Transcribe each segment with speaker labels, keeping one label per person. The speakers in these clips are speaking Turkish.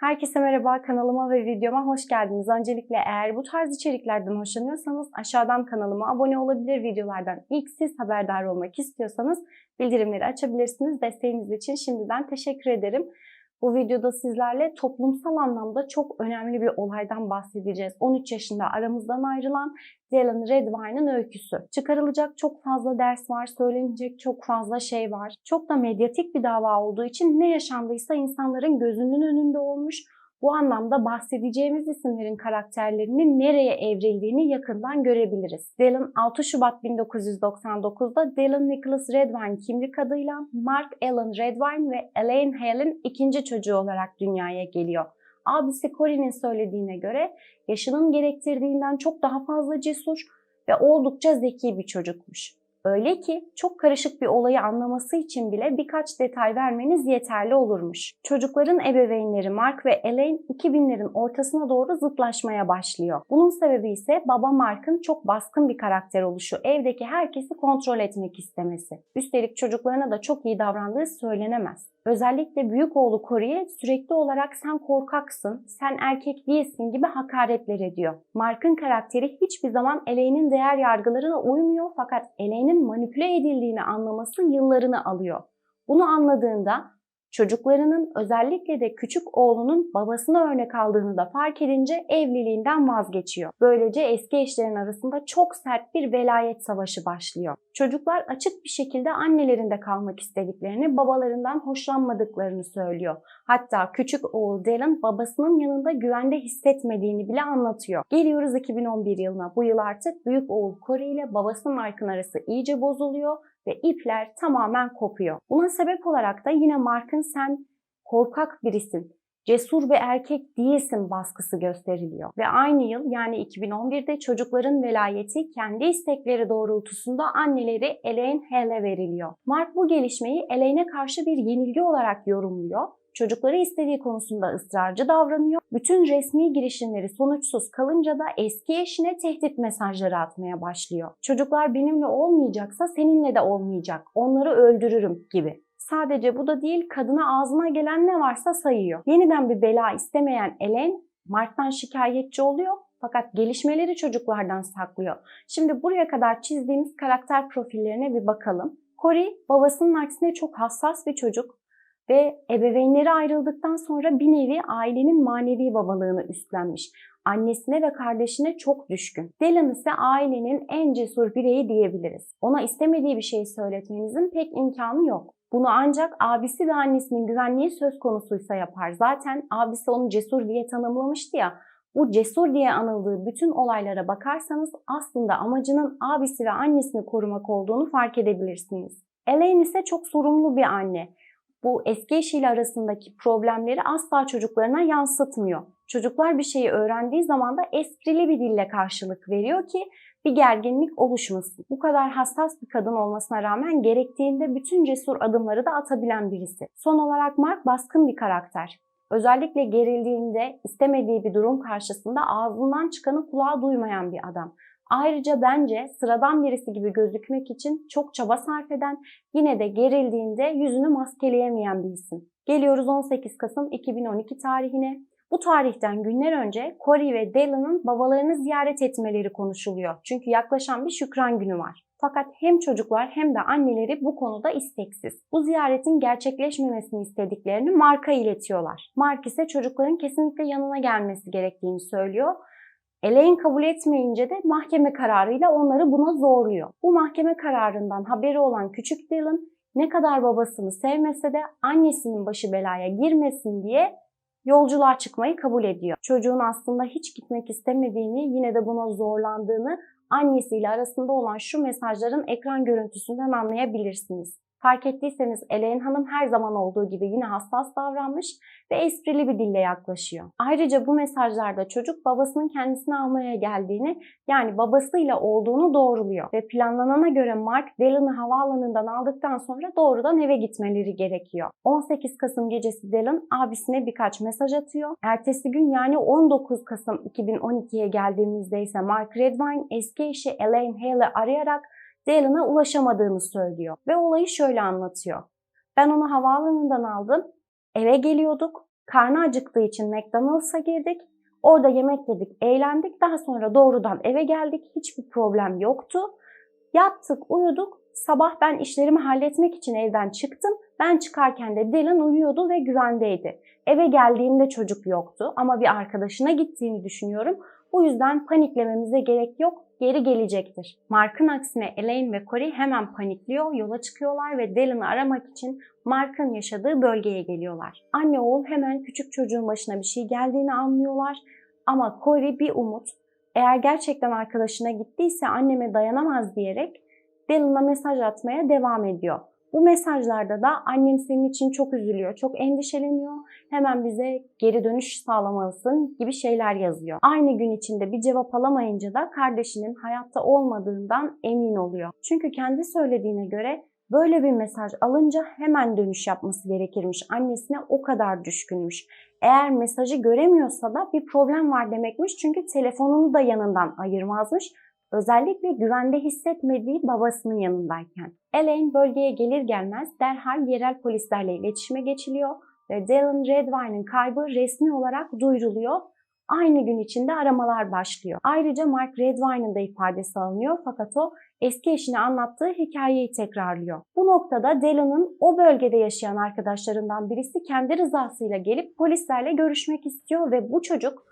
Speaker 1: Herkese merhaba kanalıma ve videoma hoş geldiniz. Öncelikle eğer bu tarz içeriklerden hoşlanıyorsanız aşağıdan kanalıma abone olabilir videolardan ilk siz haberdar olmak istiyorsanız bildirimleri açabilirsiniz. Desteğiniz için şimdiden teşekkür ederim. Bu videoda sizlerle toplumsal anlamda çok önemli bir olaydan bahsedeceğiz. 13 yaşında aramızdan ayrılan Dylan Redwine'ın öyküsü. Çıkarılacak çok fazla ders var, söylenecek çok fazla şey var. Çok da medyatik bir dava olduğu için ne yaşandıysa insanların gözünün önünde olmuş. Bu anlamda bahsedeceğimiz isimlerin karakterlerinin nereye evrildiğini yakından görebiliriz. Dylan 6 Şubat 1999'da Dylan Nicholas Redwine kimlik adıyla Mark Allen Redwine ve Elaine Hale'in ikinci çocuğu olarak dünyaya geliyor. Abisi Cory'nin söylediğine göre yaşının gerektirdiğinden çok daha fazla cesur ve oldukça zeki bir çocukmuş. Öyle ki çok karışık bir olayı anlaması için bile birkaç detay vermeniz yeterli olurmuş. Çocukların ebeveynleri Mark ve Elaine 2000'lerin ortasına doğru zıtlaşmaya başlıyor. Bunun sebebi ise baba Mark'ın çok baskın bir karakter oluşu, evdeki herkesi kontrol etmek istemesi. Üstelik çocuklarına da çok iyi davrandığı söylenemez. Özellikle büyük oğlu Corey'e sürekli olarak sen korkaksın, sen erkek değilsin gibi hakaretler ediyor. Mark'ın karakteri hiçbir zaman Elaine'in değer yargılarına uymuyor fakat Elaine'in manipüle edildiğini anlaması yıllarını alıyor. Bunu anladığında çocuklarının özellikle de küçük oğlunun babasına örnek aldığını da fark edince evliliğinden vazgeçiyor. Böylece eski eşlerin arasında çok sert bir velayet savaşı başlıyor. Çocuklar açık bir şekilde annelerinde kalmak istediklerini, babalarından hoşlanmadıklarını söylüyor. Hatta küçük oğul Dylan babasının yanında güvende hissetmediğini bile anlatıyor. Geliyoruz 2011 yılına. Bu yıl artık büyük oğul Corey ile babası Mark'ın arası iyice bozuluyor ve ipler tamamen kopuyor. Buna sebep olarak da yine Mark'ın sen korkak birisin, cesur bir erkek değilsin baskısı gösteriliyor. Ve aynı yıl yani 2011'de çocukların velayeti kendi istekleri doğrultusunda anneleri Elaine Hale'e veriliyor. Mark bu gelişmeyi Elaine'e karşı bir yenilgi olarak yorumluyor çocukları istediği konusunda ısrarcı davranıyor. Bütün resmi girişimleri sonuçsuz kalınca da eski eşine tehdit mesajları atmaya başlıyor. Çocuklar benimle olmayacaksa seninle de olmayacak. Onları öldürürüm gibi. Sadece bu da değil, kadına ağzına gelen ne varsa sayıyor. Yeniden bir bela istemeyen Ellen, Mark'tan şikayetçi oluyor fakat gelişmeleri çocuklardan saklıyor. Şimdi buraya kadar çizdiğimiz karakter profillerine bir bakalım. Corey babasının aksine çok hassas bir çocuk ve ebeveynleri ayrıldıktan sonra bir nevi ailenin manevi babalığını üstlenmiş. Annesine ve kardeşine çok düşkün. Dylan ise ailenin en cesur bireyi diyebiliriz. Ona istemediği bir şey söyletmenizin pek imkanı yok. Bunu ancak abisi ve annesinin güvenliği söz konusuysa yapar. Zaten abisi onu cesur diye tanımlamıştı ya. Bu cesur diye anıldığı bütün olaylara bakarsanız aslında amacının abisi ve annesini korumak olduğunu fark edebilirsiniz. Elaine ise çok sorumlu bir anne bu eski eşiyle arasındaki problemleri asla çocuklarına yansıtmıyor. Çocuklar bir şeyi öğrendiği zaman da esprili bir dille karşılık veriyor ki bir gerginlik oluşmasın. Bu kadar hassas bir kadın olmasına rağmen gerektiğinde bütün cesur adımları da atabilen birisi. Son olarak Mark baskın bir karakter. Özellikle gerildiğinde istemediği bir durum karşısında ağzından çıkanı kulağa duymayan bir adam. Ayrıca bence sıradan birisi gibi gözükmek için çok çaba sarf eden, yine de gerildiğinde yüzünü maskeleyemeyen bir isim. Geliyoruz 18 Kasım 2012 tarihine. Bu tarihten günler önce Corey ve Dylan'ın babalarını ziyaret etmeleri konuşuluyor. Çünkü yaklaşan bir şükran günü var. Fakat hem çocuklar hem de anneleri bu konuda isteksiz. Bu ziyaretin gerçekleşmemesini istediklerini Mark'a iletiyorlar. Mark ise çocukların kesinlikle yanına gelmesi gerektiğini söylüyor Elaine kabul etmeyince de mahkeme kararıyla onları buna zorluyor. Bu mahkeme kararından haberi olan küçük Dylan ne kadar babasını sevmese de annesinin başı belaya girmesin diye yolculuğa çıkmayı kabul ediyor. Çocuğun aslında hiç gitmek istemediğini, yine de buna zorlandığını annesiyle arasında olan şu mesajların ekran görüntüsünden anlayabilirsiniz. Fark ettiyseniz Elaine Hanım her zaman olduğu gibi yine hassas davranmış ve esprili bir dille yaklaşıyor. Ayrıca bu mesajlarda çocuk babasının kendisini almaya geldiğini yani babasıyla olduğunu doğruluyor. Ve planlanana göre Mark Dylan'ı havaalanından aldıktan sonra doğrudan eve gitmeleri gerekiyor. 18 Kasım gecesi Dylan abisine birkaç mesaj atıyor. Ertesi gün yani 19 Kasım 2012'ye geldiğimizde ise Mark Redwine eski eşi Elaine Hale'ı arayarak Dylan'a ulaşamadığını söylüyor ve olayı şöyle anlatıyor. Ben onu havaalanından aldım, eve geliyorduk. Karnı acıktığı için McDonald's'a girdik. Orada yemek yedik, eğlendik. Daha sonra doğrudan eve geldik. Hiçbir problem yoktu. Yattık, uyuduk. Sabah ben işlerimi halletmek için evden çıktım. Ben çıkarken de Dylan uyuyordu ve güvendeydi. Eve geldiğimde çocuk yoktu ama bir arkadaşına gittiğini düşünüyorum. Bu yüzden paniklememize gerek yok, geri gelecektir. Mark'ın aksine Elaine ve Corey hemen panikliyor, yola çıkıyorlar ve Dylan'ı aramak için Mark'ın yaşadığı bölgeye geliyorlar. Anne oğul hemen küçük çocuğun başına bir şey geldiğini anlıyorlar ama Corey bir umut. Eğer gerçekten arkadaşına gittiyse anneme dayanamaz diyerek Dylan'a mesaj atmaya devam ediyor. Bu mesajlarda da annem senin için çok üzülüyor, çok endişeleniyor. Hemen bize geri dönüş sağlamalısın gibi şeyler yazıyor. Aynı gün içinde bir cevap alamayınca da kardeşinin hayatta olmadığından emin oluyor. Çünkü kendi söylediğine göre böyle bir mesaj alınca hemen dönüş yapması gerekirmiş. Annesine o kadar düşkünmüş. Eğer mesajı göremiyorsa da bir problem var demekmiş. Çünkü telefonunu da yanından ayırmazmış. Özellikle güvende hissetmediği babasının yanındayken. Elaine bölgeye gelir gelmez derhal yerel polislerle iletişime geçiliyor ve Dylan Redwine'ın kaybı resmi olarak duyuruluyor. Aynı gün içinde aramalar başlıyor. Ayrıca Mark Redwine'ın da ifadesi alınıyor fakat o eski eşine anlattığı hikayeyi tekrarlıyor. Bu noktada Dylan'ın o bölgede yaşayan arkadaşlarından birisi kendi rızasıyla gelip polislerle görüşmek istiyor ve bu çocuk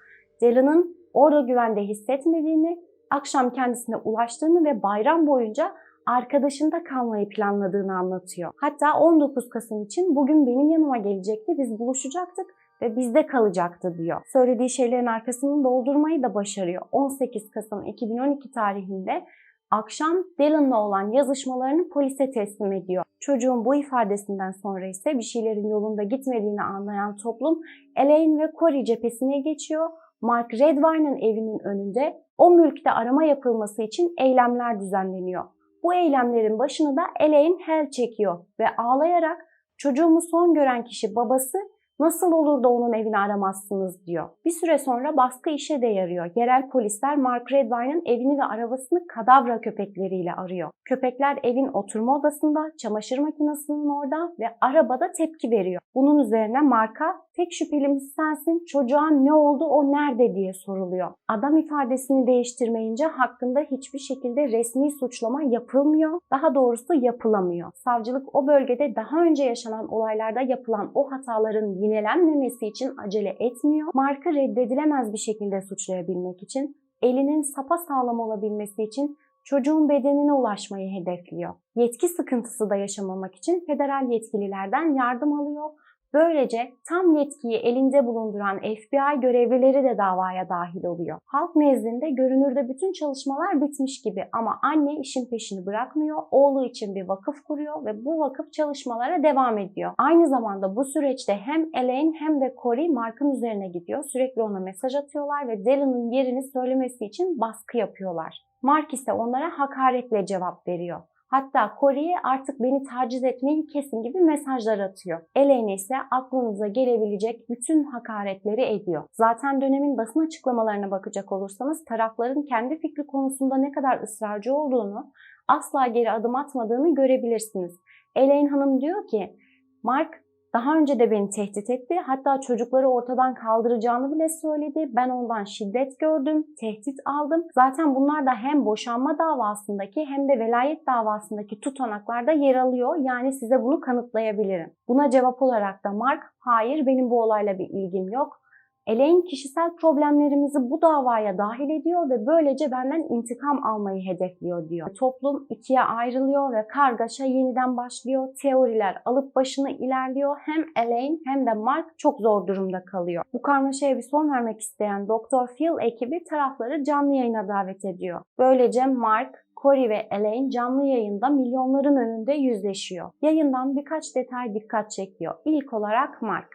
Speaker 1: Dylan'ın orada güvende hissetmediğini, akşam kendisine ulaştığını ve bayram boyunca arkadaşında kalmayı planladığını anlatıyor. Hatta 19 Kasım için bugün benim yanıma gelecekti, biz buluşacaktık ve bizde kalacaktı diyor. Söylediği şeylerin arkasını doldurmayı da başarıyor. 18 Kasım 2012 tarihinde akşam Dylan'la olan yazışmalarını polise teslim ediyor. Çocuğun bu ifadesinden sonra ise bir şeylerin yolunda gitmediğini anlayan toplum Elaine ve Corey cephesine geçiyor. Mark Redwine'ın evinin önünde o mülkte arama yapılması için eylemler düzenleniyor. Bu eylemlerin başını da Elaine Hell çekiyor ve ağlayarak çocuğumu son gören kişi babası nasıl olur da onun evini aramazsınız diyor. Bir süre sonra baskı işe de yarıyor. Yerel polisler Mark Redwine'ın evini ve arabasını kadavra köpekleriyle arıyor. Köpekler evin oturma odasında, çamaşır makinesinin orada ve arabada tepki veriyor. Bunun üzerine Mark'a tek şüphelimiz sensin, çocuğa ne oldu o nerede diye soruluyor. Adam ifadesini değiştirmeyince hakkında hiçbir şekilde resmi suçlama yapılmıyor. Daha doğrusu yapılamıyor. Savcılık o bölgede daha önce yaşanan olaylarda yapılan o hataların yinelenmemesi için acele etmiyor. Mark'ı reddedilemez bir şekilde suçlayabilmek için, elinin sapa sağlam olabilmesi için çocuğun bedenine ulaşmayı hedefliyor. Yetki sıkıntısı da yaşamamak için federal yetkililerden yardım alıyor. Böylece tam yetkiyi elinde bulunduran FBI görevlileri de davaya dahil oluyor. Halk nezdinde görünürde bütün çalışmalar bitmiş gibi ama anne işin peşini bırakmıyor. Oğlu için bir vakıf kuruyor ve bu vakıf çalışmalara devam ediyor. Aynı zamanda bu süreçte hem Elaine hem de Corey Mark'ın üzerine gidiyor. Sürekli ona mesaj atıyorlar ve Dylan'ın yerini söylemesi için baskı yapıyorlar. Mark ise onlara hakaretle cevap veriyor. Hatta Corey'e artık beni taciz etmeyi kesin gibi mesajlar atıyor. Elaine ise aklınıza gelebilecek bütün hakaretleri ediyor. Zaten dönemin basın açıklamalarına bakacak olursanız tarafların kendi fikri konusunda ne kadar ısrarcı olduğunu, asla geri adım atmadığını görebilirsiniz. Elaine Hanım diyor ki, Mark daha önce de beni tehdit etti. Hatta çocukları ortadan kaldıracağını bile söyledi. Ben ondan şiddet gördüm, tehdit aldım. Zaten bunlar da hem boşanma davasındaki hem de velayet davasındaki tutanaklarda yer alıyor. Yani size bunu kanıtlayabilirim. Buna cevap olarak da Mark, hayır benim bu olayla bir ilgim yok. Elaine kişisel problemlerimizi bu davaya dahil ediyor ve böylece benden intikam almayı hedefliyor diyor. Toplum ikiye ayrılıyor ve kargaşa yeniden başlıyor. Teoriler alıp başını ilerliyor. Hem Elaine hem de Mark çok zor durumda kalıyor. Bu karmaşaya bir son vermek isteyen Dr. Phil ekibi tarafları canlı yayına davet ediyor. Böylece Mark, Corey ve Elaine canlı yayında milyonların önünde yüzleşiyor. Yayından birkaç detay dikkat çekiyor. İlk olarak Mark.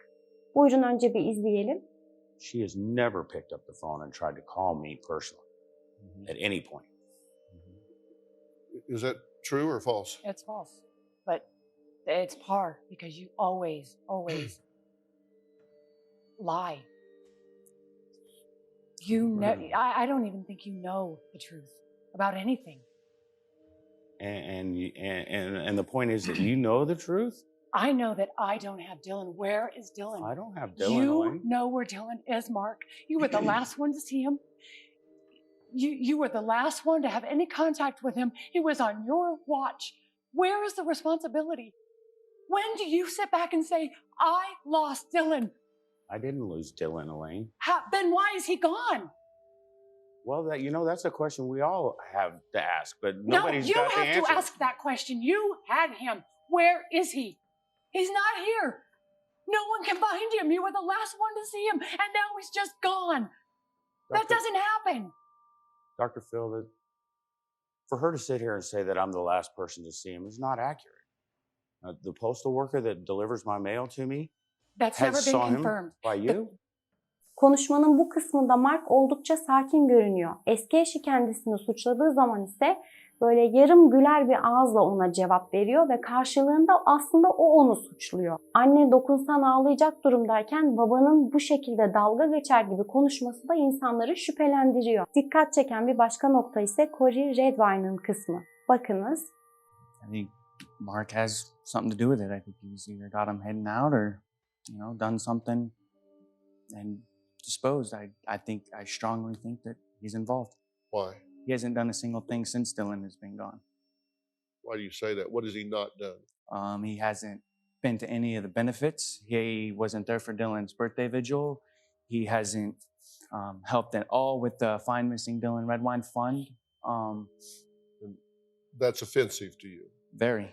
Speaker 1: Buyurun önce bir izleyelim.
Speaker 2: She has never picked up the phone and tried to call me personally mm-hmm. at any point. Mm-hmm.
Speaker 3: Is that true or false?
Speaker 4: It's false. But it's par because you always, always lie. You know,
Speaker 2: Really?
Speaker 4: I, I don't even think you know the truth about anything.
Speaker 2: And and and and, and the point is that you know the truth,
Speaker 4: I know that I don't have Dylan. Where is Dylan?
Speaker 2: I don't have Dylan.
Speaker 4: you
Speaker 2: Elaine.
Speaker 4: know where Dylan is, Mark. You were the last one to see him. You you were the last one to have any contact with him. It was on your watch. Where is the responsibility? When do you sit back and say, I lost Dylan?
Speaker 2: I didn't lose Dylan, Elaine.
Speaker 4: How, then why is he gone?
Speaker 2: Well, that you know, that's a question we all have to ask, but
Speaker 4: No,
Speaker 2: nobody's
Speaker 4: you
Speaker 2: got the answer.
Speaker 4: have to ask that question. You had him. Where is he? He's not here. No one can find him. You were the last one to see him, and now he's just gone. That doesn't happen.
Speaker 2: Dr. Phil, that for her to sit here and say that I'm the last person to see him is not accurate. Uh, the postal worker that delivers my mail to me
Speaker 4: That's
Speaker 2: has
Speaker 4: never been
Speaker 2: saw him
Speaker 4: confirmed.
Speaker 2: by you.
Speaker 1: Konuşmanın bu kısmında Mark oldukça sakin görünüyor. Eski eşi kendisini suçladığı zaman ise böyle yarım güler bir ağızla ona cevap veriyor ve karşılığında aslında o onu suçluyor. Anne dokunsan ağlayacak durumdayken babanın bu şekilde dalga geçer gibi konuşması da insanları şüphelendiriyor. Dikkat çeken bir başka nokta ise Corey Redwine'ın kısmı. Bakınız
Speaker 3: I think Mark has something to do with it. I think he's either got him heading out or, you know, done something and disposed. I, I think, I strongly think that he's involved.
Speaker 5: Why?
Speaker 3: He hasn't done a single thing since Dylan has been gone.
Speaker 5: Why do you say that? What has he not done?
Speaker 3: Um, he hasn't been to any of the benefits. He wasn't there for Dylan's birthday vigil. He hasn't um, helped at all with the Find Missing Dylan Red Wine Fund. Um,
Speaker 5: That's offensive to you.
Speaker 3: very,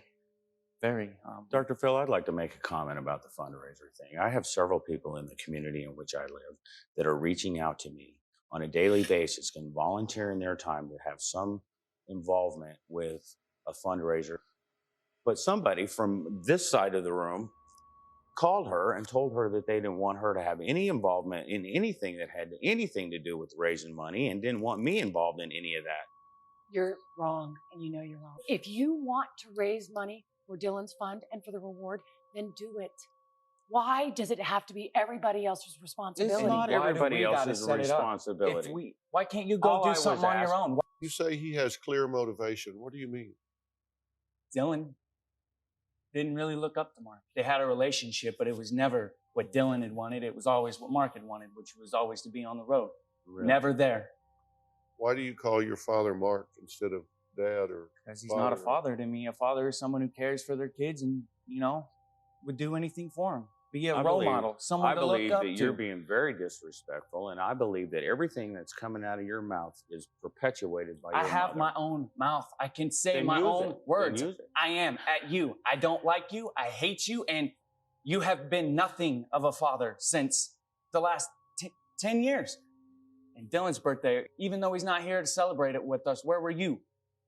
Speaker 3: very. Um,
Speaker 2: Dr. Phil, I'd like to make a comment about the fundraiser thing. I have several people in the community in which I live that are reaching out to me on a daily basis can volunteer in their time to have some involvement with a fundraiser. But somebody from this side of the room called her and told her that they didn't want her to have any involvement in anything that had anything to do with raising money and didn't want me involved in any of that.
Speaker 4: You're wrong, and you know you're wrong. If you want to raise money for Dylan's fund and for the reward, then do it. Why does it have to be everybody else's responsibility?
Speaker 3: it's
Speaker 4: responsibility?
Speaker 3: not
Speaker 2: Why
Speaker 3: everybody else's
Speaker 2: set it up?
Speaker 3: responsibility.
Speaker 2: If we-
Speaker 3: why can't you go
Speaker 2: All
Speaker 3: do
Speaker 2: was
Speaker 3: something on your own? Why-
Speaker 5: You say he has clear motivation. What do you mean?
Speaker 3: Dylan didn't really look up to Mark. They had a relationship, but it was never what Dylan had wanted. It was always what Mark had wanted, which was always to be on the road.
Speaker 2: Really.
Speaker 3: Never there.
Speaker 5: Why do you call your father Mark instead of dad or
Speaker 3: Because he's not a
Speaker 5: Father.
Speaker 3: father to me. A father is someone who cares for their kids and, you know, would do anything for them. Be a
Speaker 2: I
Speaker 3: role
Speaker 2: believe-
Speaker 3: model, someone
Speaker 2: I
Speaker 3: to
Speaker 2: believe
Speaker 3: look up to.
Speaker 2: I believe that you're being very disrespectful, and I believe that everything that's coming out of your mouth is perpetuated by
Speaker 3: I have
Speaker 2: mother.
Speaker 3: my own mouth. I can say
Speaker 2: Then
Speaker 3: my own
Speaker 2: it.
Speaker 3: Words. I am at you. I don't like you. I hate you. And you have been nothing of a father since the last t- 10 years. And Dylan's birthday, even though he's not here to celebrate it with us, where were you?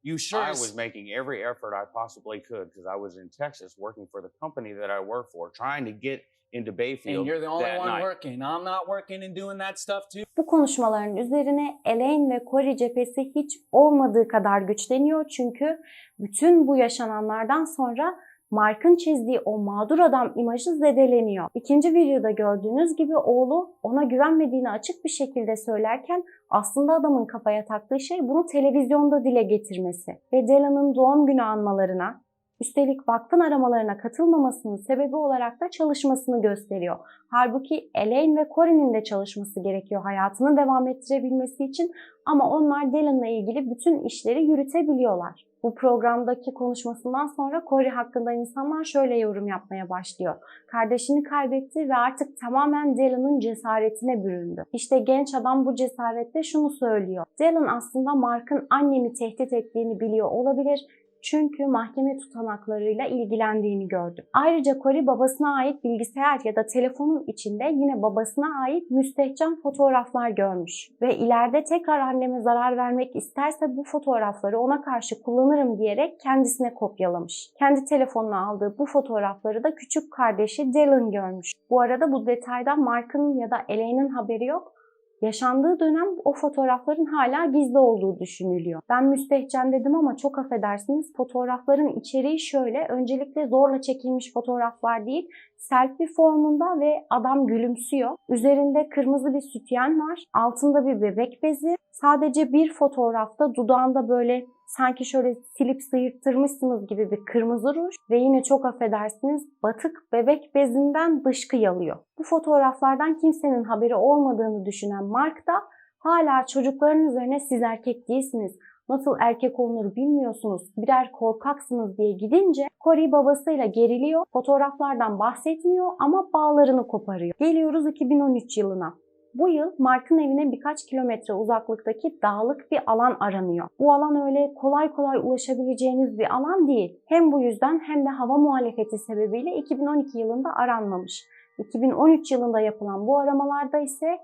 Speaker 3: You sure
Speaker 2: I was making every effort I possibly could because I was in Texas working for the company that I work for, trying to get into Bayfield.
Speaker 3: and you're the only
Speaker 2: that
Speaker 3: one
Speaker 2: night.
Speaker 3: working. I'm not working and doing that stuff too.
Speaker 1: Bu konuşmaların üzerine Elaine ve Corey cephesi hiç olmadığı kadar güçleniyor. Çünkü bütün bu yaşananlardan sonra Mark'ın çizdiği o mağdur adam imajı zedeleniyor. İkinci videoda gördüğünüz gibi oğlu ona güvenmediğini açık bir şekilde söylerken aslında adamın kafaya taktığı şey bunu televizyonda dile getirmesi ve Dylan'ın doğum günü anmalarına üstelik vaktin aramalarına katılmamasının sebebi olarak da çalışmasını gösteriyor. Halbuki Elaine ve Corin'in de çalışması gerekiyor hayatını devam ettirebilmesi için ama onlar Dylan'la ilgili bütün işleri yürütebiliyorlar. Bu programdaki konuşmasından sonra Corey hakkında insanlar şöyle yorum yapmaya başlıyor. Kardeşini kaybetti ve artık tamamen Dylan'ın cesaretine büründü. İşte genç adam bu cesaretle şunu söylüyor. Dylan aslında Mark'ın annemi tehdit ettiğini biliyor olabilir çünkü mahkeme tutanaklarıyla ilgilendiğini gördüm. Ayrıca Corey babasına ait bilgisayar ya da telefonun içinde yine babasına ait müstehcen fotoğraflar görmüş. Ve ileride tekrar anneme zarar vermek isterse bu fotoğrafları ona karşı kullanırım diyerek kendisine kopyalamış. Kendi telefonuna aldığı bu fotoğrafları da küçük kardeşi Dylan görmüş. Bu arada bu detaydan Mark'ın ya da Elaine'in haberi yok. Yaşandığı dönem o fotoğrafların hala gizli olduğu düşünülüyor. Ben müstehcen dedim ama çok affedersiniz fotoğrafların içeriği şöyle. Öncelikle zorla çekilmiş fotoğraflar değil, selfie formunda ve adam gülümsüyor. Üzerinde kırmızı bir sütyen var, altında bir bebek bezi. Sadece bir fotoğrafta dudağında böyle Sanki şöyle silip sıyırttırmışsınız gibi bir kırmızı ruj ve yine çok affedersiniz batık bebek bezinden dışkı yalıyor. Bu fotoğraflardan kimsenin haberi olmadığını düşünen Mark da hala çocukların üzerine siz erkek değilsiniz, nasıl erkek olunur bilmiyorsunuz, birer korkaksınız diye gidince Corey babasıyla geriliyor, fotoğraflardan bahsetmiyor ama bağlarını koparıyor. Geliyoruz 2013 yılına. Bu yıl Mark'ın evine birkaç kilometre uzaklıktaki dağlık bir alan aranıyor. Bu alan öyle kolay kolay ulaşabileceğiniz bir alan değil. Hem bu yüzden hem de hava muhalefeti sebebiyle 2012 yılında aranmamış. 2013 yılında yapılan bu aramalarda ise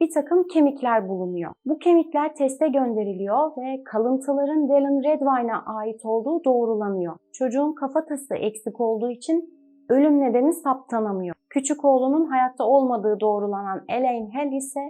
Speaker 1: bir takım kemikler bulunuyor. Bu kemikler teste gönderiliyor ve kalıntıların Dylan Redwine'a ait olduğu doğrulanıyor. Çocuğun kafatası eksik olduğu için ölüm nedeni saptanamıyor. Küçük oğlunun hayatta olmadığı doğrulanan Elaine Hell ise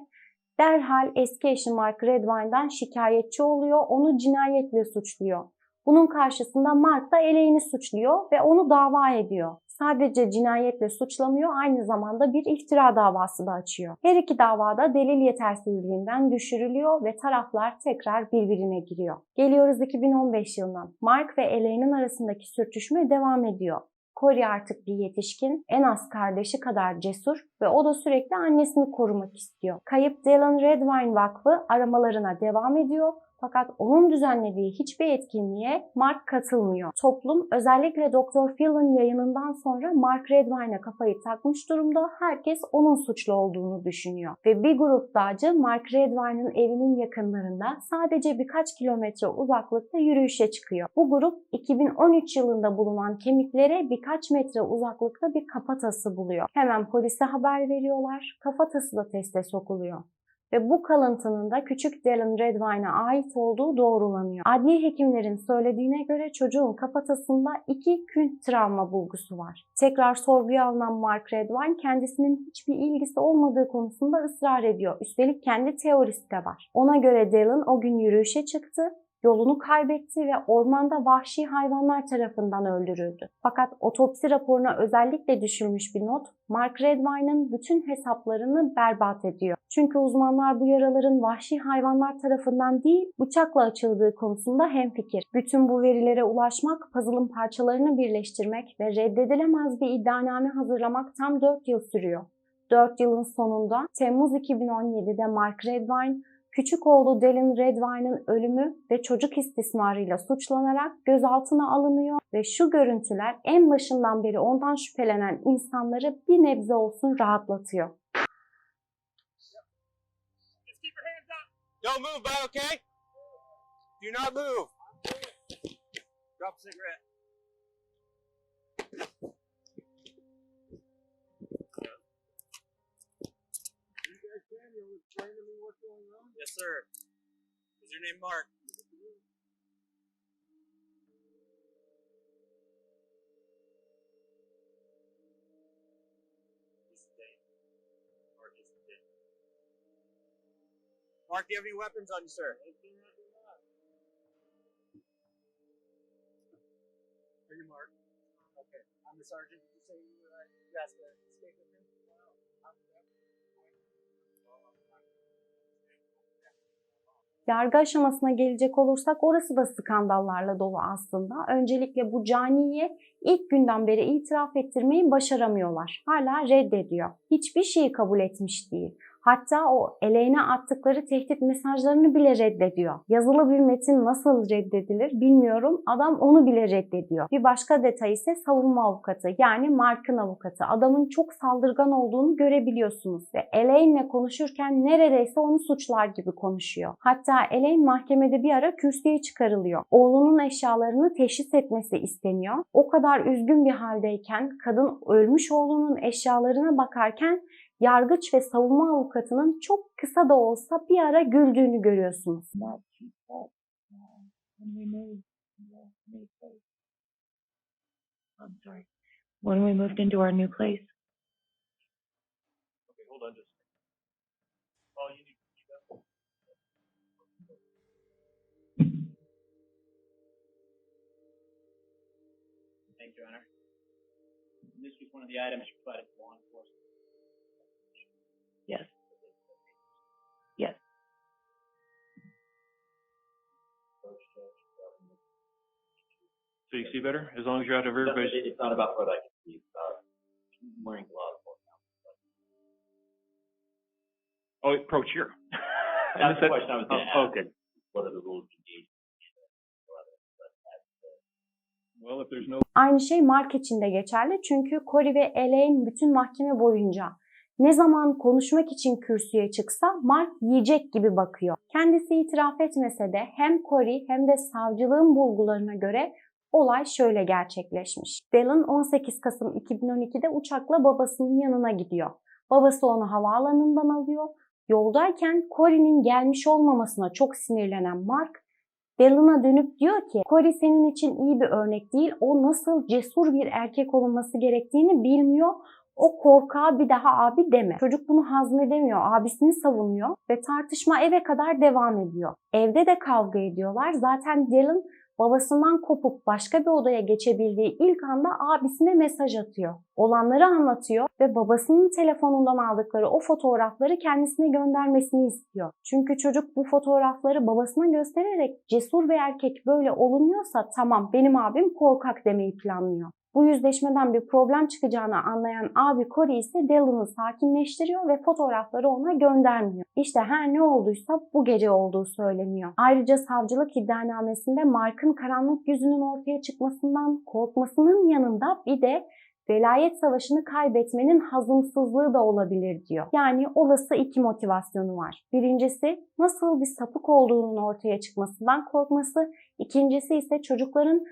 Speaker 1: derhal eski eşi Mark Redwine'dan şikayetçi oluyor, onu cinayetle suçluyor. Bunun karşısında Mark da Elaine'i suçluyor ve onu dava ediyor. Sadece cinayetle suçlamıyor, aynı zamanda bir iftira davası da açıyor. Her iki davada delil yetersizliğinden düşürülüyor ve taraflar tekrar birbirine giriyor. Geliyoruz 2015 yılına. Mark ve Elaine'in arasındaki sürtüşme devam ediyor. Corey artık bir yetişkin, en az kardeşi kadar cesur ve o da sürekli annesini korumak istiyor. Kayıp Dylan Redwine Vakfı aramalarına devam ediyor fakat onun düzenlediği hiçbir etkinliğe Mark katılmıyor. Toplum özellikle Dr. Phil'in yayınından sonra Mark Redwine'a kafayı takmış durumda. Herkes onun suçlu olduğunu düşünüyor. Ve bir grup dağcı Mark Redwine'ın evinin yakınlarında sadece birkaç kilometre uzaklıkta yürüyüşe çıkıyor. Bu grup 2013 yılında bulunan kemiklere birkaç metre uzaklıkta bir kafatası buluyor. Hemen polise haber veriyorlar. Kafatası da teste sokuluyor ve bu kalıntının da küçük Dylan Redwine'a ait olduğu doğrulanıyor. Adli hekimlerin söylediğine göre çocuğun kafatasında iki kün travma bulgusu var. Tekrar sorguya alınan Mark Redwine kendisinin hiçbir ilgisi olmadığı konusunda ısrar ediyor. Üstelik kendi teorisi de var. Ona göre Dylan o gün yürüyüşe çıktı yolunu kaybetti ve ormanda vahşi hayvanlar tarafından öldürüldü. Fakat otopsi raporuna özellikle düşülmüş bir not, Mark Redwine'ın bütün hesaplarını berbat ediyor. Çünkü uzmanlar bu yaraların vahşi hayvanlar tarafından değil, bıçakla açıldığı konusunda hemfikir. Bütün bu verilere ulaşmak, puzzle'ın parçalarını birleştirmek ve reddedilemez bir iddianame hazırlamak tam 4 yıl sürüyor. 4 yılın sonunda Temmuz 2017'de Mark Redwine küçük oğlu Dylan Redwine'ın ölümü ve çocuk istismarıyla suçlanarak gözaltına alınıyor ve şu görüntüler en başından beri ondan şüphelenen insanları bir nebze olsun rahatlatıyor.
Speaker 6: Don't move, bud, okay? Do not move. Drop a cigarette. Yes, sir. Is your name Mark? He's dead. Mark is dead. Mark, do you have any weapons on you, sir? Are you Mark? Okay. I'm the sergeant. Did you say you uh, you asked to escape with me?
Speaker 1: Yargı aşamasına gelecek olursak orası da skandallarla dolu aslında. Öncelikle bu caniye ilk günden beri itiraf ettirmeyi başaramıyorlar. Hala reddediyor. Hiçbir şeyi kabul etmiş değil. Hatta o eleğine attıkları tehdit mesajlarını bile reddediyor. Yazılı bir metin nasıl reddedilir bilmiyorum. Adam onu bile reddediyor. Bir başka detay ise savunma avukatı yani Mark'ın avukatı. Adamın çok saldırgan olduğunu görebiliyorsunuz ve Elaine'le konuşurken neredeyse onu suçlar gibi konuşuyor. Hatta Elaine mahkemede bir ara kürsüye çıkarılıyor. Oğlunun eşyalarını teşhis etmesi isteniyor. O kadar üzgün bir haldeyken kadın ölmüş oğlunun eşyalarına bakarken yargıç ve savunma avukatının çok kısa da olsa bir ara güldüğünü görüyorsunuz.
Speaker 7: When we moved into our new place.
Speaker 6: Okay, hold on just a second. Oh, you need to keep up. Thank you, Honor. This was one of the items you provided
Speaker 8: So you see better? As long as you're out of everybody's.
Speaker 9: it- It's not about what I can see, it's about wearing gloves.
Speaker 8: Oh, approach here. I
Speaker 9: That's the question I was gonna
Speaker 8: Oh,
Speaker 9: ask.
Speaker 8: Okay.
Speaker 9: What are the rules?
Speaker 8: Well, if there's no
Speaker 1: Aynı şey Mark için de geçerli çünkü Cory ve Elaine bütün mahkeme boyunca ne zaman konuşmak için kürsüye çıksa Mark yiyecek gibi bakıyor. Kendisi itiraf etmese de hem Cory hem de savcılığın bulgularına göre olay şöyle gerçekleşmiş. Dallin 18 Kasım 2012'de uçakla babasının yanına gidiyor. Babası onu havaalanından alıyor. Yoldayken Cory'nin gelmiş olmamasına çok sinirlenen Mark Dallin'a dönüp diyor ki Cory senin için iyi bir örnek değil. O nasıl cesur bir erkek olunması gerektiğini bilmiyor. O korkağa bir daha abi deme. Çocuk bunu hazmedemiyor. Abisini savunuyor ve tartışma eve kadar devam ediyor. Evde de kavga ediyorlar. Zaten Dallin babasından kopup başka bir odaya geçebildiği ilk anda abisine mesaj atıyor. Olanları anlatıyor ve babasının telefonundan aldıkları o fotoğrafları kendisine göndermesini istiyor. Çünkü çocuk bu fotoğrafları babasına göstererek cesur bir erkek böyle olunuyorsa tamam benim abim korkak demeyi planlıyor. Bu yüzleşmeden bir problem çıkacağını anlayan abi Corey ise Dallin'ı sakinleştiriyor ve fotoğrafları ona göndermiyor. İşte her ne olduysa bu gece olduğu söyleniyor. Ayrıca savcılık iddianamesinde Mark'ın karanlık yüzünün ortaya çıkmasından korkmasının yanında bir de velayet savaşını kaybetmenin hazımsızlığı da olabilir diyor. Yani olası iki motivasyonu var. Birincisi nasıl bir sapık olduğunun ortaya çıkmasından korkması. İkincisi ise çocukların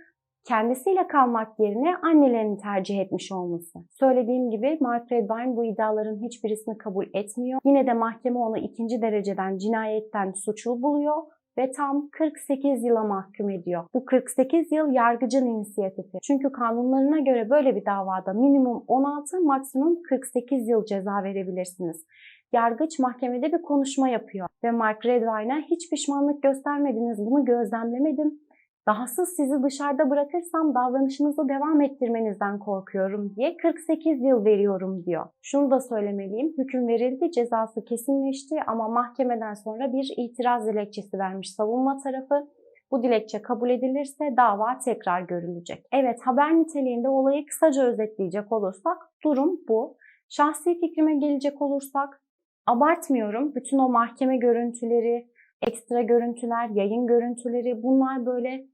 Speaker 1: kendisiyle kalmak yerine annelerini tercih etmiş olması. Söylediğim gibi Mark Redvine bu iddiaların hiçbirisini kabul etmiyor. Yine de mahkeme onu ikinci dereceden cinayetten suçlu buluyor ve tam 48 yıla mahkum ediyor. Bu 48 yıl yargıcın inisiyatifi. Çünkü kanunlarına göre böyle bir davada minimum 16, maksimum 48 yıl ceza verebilirsiniz. Yargıç mahkemede bir konuşma yapıyor ve Mark Redvine'a hiç pişmanlık göstermediniz, bunu gözlemlemedim. Dahası sizi dışarıda bırakırsam davranışınızı devam ettirmenizden korkuyorum diye 48 yıl veriyorum diyor. Şunu da söylemeliyim. Hüküm verildi, cezası kesinleşti ama mahkemeden sonra bir itiraz dilekçesi vermiş savunma tarafı. Bu dilekçe kabul edilirse dava tekrar görülecek. Evet haber niteliğinde olayı kısaca özetleyecek olursak durum bu. Şahsi fikrime gelecek olursak abartmıyorum. Bütün o mahkeme görüntüleri, ekstra görüntüler, yayın görüntüleri bunlar böyle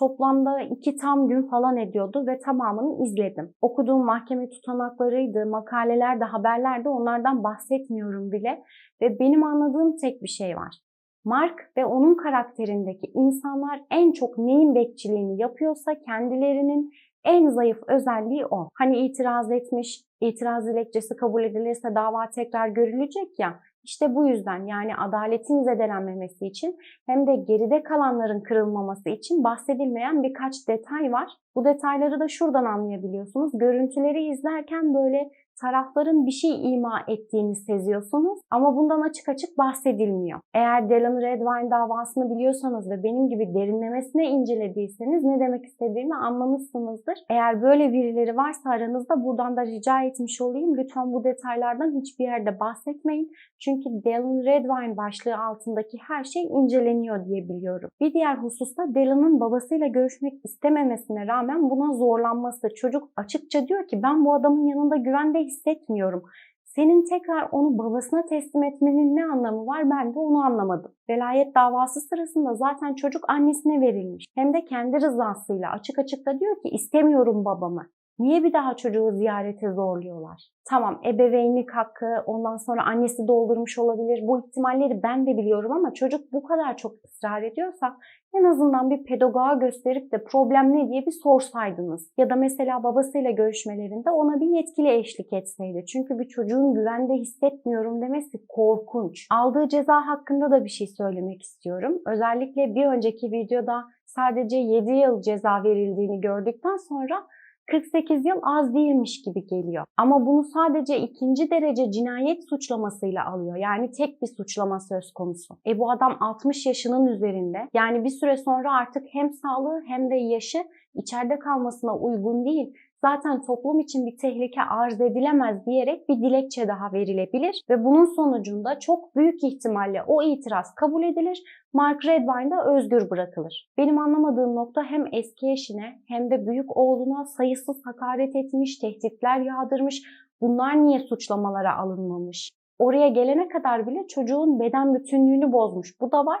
Speaker 1: toplamda iki tam gün falan ediyordu ve tamamını izledim. Okuduğum mahkeme tutanaklarıydı, makalelerde, haberlerde onlardan bahsetmiyorum bile ve benim anladığım tek bir şey var. Mark ve onun karakterindeki insanlar en çok neyin bekçiliğini yapıyorsa kendilerinin en zayıf özelliği o. Hani itiraz etmiş, itiraz dilekçesi kabul edilirse dava tekrar görülecek ya. İşte bu yüzden yani adaletin zedelenmemesi için hem de geride kalanların kırılmaması için bahsedilmeyen birkaç detay var. Bu detayları da şuradan anlayabiliyorsunuz. Görüntüleri izlerken böyle tarafların bir şey ima ettiğini seziyorsunuz ama bundan açık açık bahsedilmiyor. Eğer Dallin Redwine davasını biliyorsanız ve benim gibi derinlemesine incelediyseniz ne demek istediğimi anlamışsınızdır. Eğer böyle birileri varsa aranızda buradan da rica etmiş olayım. Lütfen bu detaylardan hiçbir yerde bahsetmeyin. Çünkü Dallin Redwine başlığı altındaki her şey inceleniyor diye biliyorum. Bir diğer hususta Dallin'ın babasıyla görüşmek istememesine rağmen buna zorlanması. Çocuk açıkça diyor ki ben bu adamın yanında güvende hissetmiyorum. Senin tekrar onu babasına teslim etmenin ne anlamı var ben de onu anlamadım. Velayet davası sırasında zaten çocuk annesine verilmiş. Hem de kendi rızasıyla açık açık da diyor ki istemiyorum babamı. Niye bir daha çocuğu ziyarete zorluyorlar? Tamam ebeveynlik hakkı ondan sonra annesi doldurmuş olabilir. Bu ihtimalleri ben de biliyorum ama çocuk bu kadar çok ısrar ediyorsa en azından bir pedagoğa gösterip de problem ne diye bir sorsaydınız. Ya da mesela babasıyla görüşmelerinde ona bir yetkili eşlik etseydi. Çünkü bir çocuğun güvende hissetmiyorum demesi korkunç. Aldığı ceza hakkında da bir şey söylemek istiyorum. Özellikle bir önceki videoda sadece 7 yıl ceza verildiğini gördükten sonra 48 yıl az değilmiş gibi geliyor. Ama bunu sadece ikinci derece cinayet suçlamasıyla alıyor. Yani tek bir suçlama söz konusu. E bu adam 60 yaşının üzerinde. Yani bir süre sonra artık hem sağlığı hem de yaşı içeride kalmasına uygun değil. Zaten toplum için bir tehlike arz edilemez diyerek bir dilekçe daha verilebilir ve bunun sonucunda çok büyük ihtimalle o itiraz kabul edilir. Mark Redvine da özgür bırakılır. Benim anlamadığım nokta hem eski eşine hem de büyük oğluna sayısız hakaret etmiş, tehditler yağdırmış. Bunlar niye suçlamalara alınmamış? Oraya gelene kadar bile çocuğun beden bütünlüğünü bozmuş. Bu da var.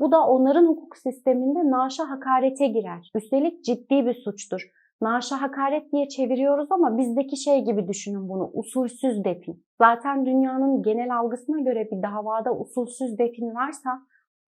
Speaker 1: Bu da onların hukuk sisteminde naşa hakarete girer. Üstelik ciddi bir suçtur. Naşa hakaret diye çeviriyoruz ama bizdeki şey gibi düşünün bunu. Usulsüz defin. Zaten dünyanın genel algısına göre bir davada usulsüz defin varsa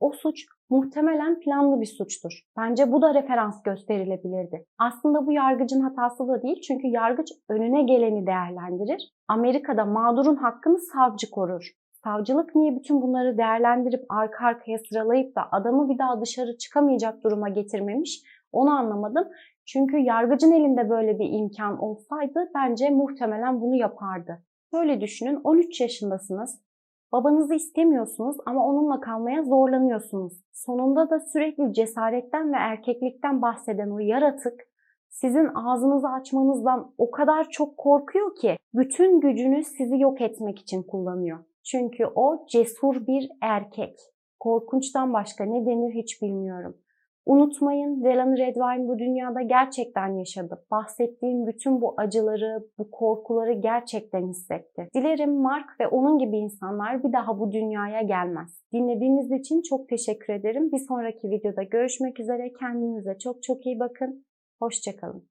Speaker 1: o suç muhtemelen planlı bir suçtur. Bence bu da referans gösterilebilirdi. Aslında bu yargıcın hatası da değil çünkü yargıç önüne geleni değerlendirir. Amerika'da mağdurun hakkını savcı korur. Savcılık niye bütün bunları değerlendirip arka arkaya sıralayıp da adamı bir daha dışarı çıkamayacak duruma getirmemiş onu anlamadım. Çünkü yargıcın elinde böyle bir imkan olsaydı bence muhtemelen bunu yapardı. Böyle düşünün 13 yaşındasınız. Babanızı istemiyorsunuz ama onunla kalmaya zorlanıyorsunuz. Sonunda da sürekli cesaretten ve erkeklikten bahseden o yaratık sizin ağzınızı açmanızdan o kadar çok korkuyor ki bütün gücünü sizi yok etmek için kullanıyor. Çünkü o cesur bir erkek. Korkunçtan başka ne denir hiç bilmiyorum. Unutmayın Delaney Redwine bu dünyada gerçekten yaşadı. Bahsettiğim bütün bu acıları, bu korkuları gerçekten hissetti. Dilerim Mark ve onun gibi insanlar bir daha bu dünyaya gelmez. Dinlediğiniz için çok teşekkür ederim. Bir sonraki videoda görüşmek üzere. Kendinize çok çok iyi bakın. Hoşçakalın.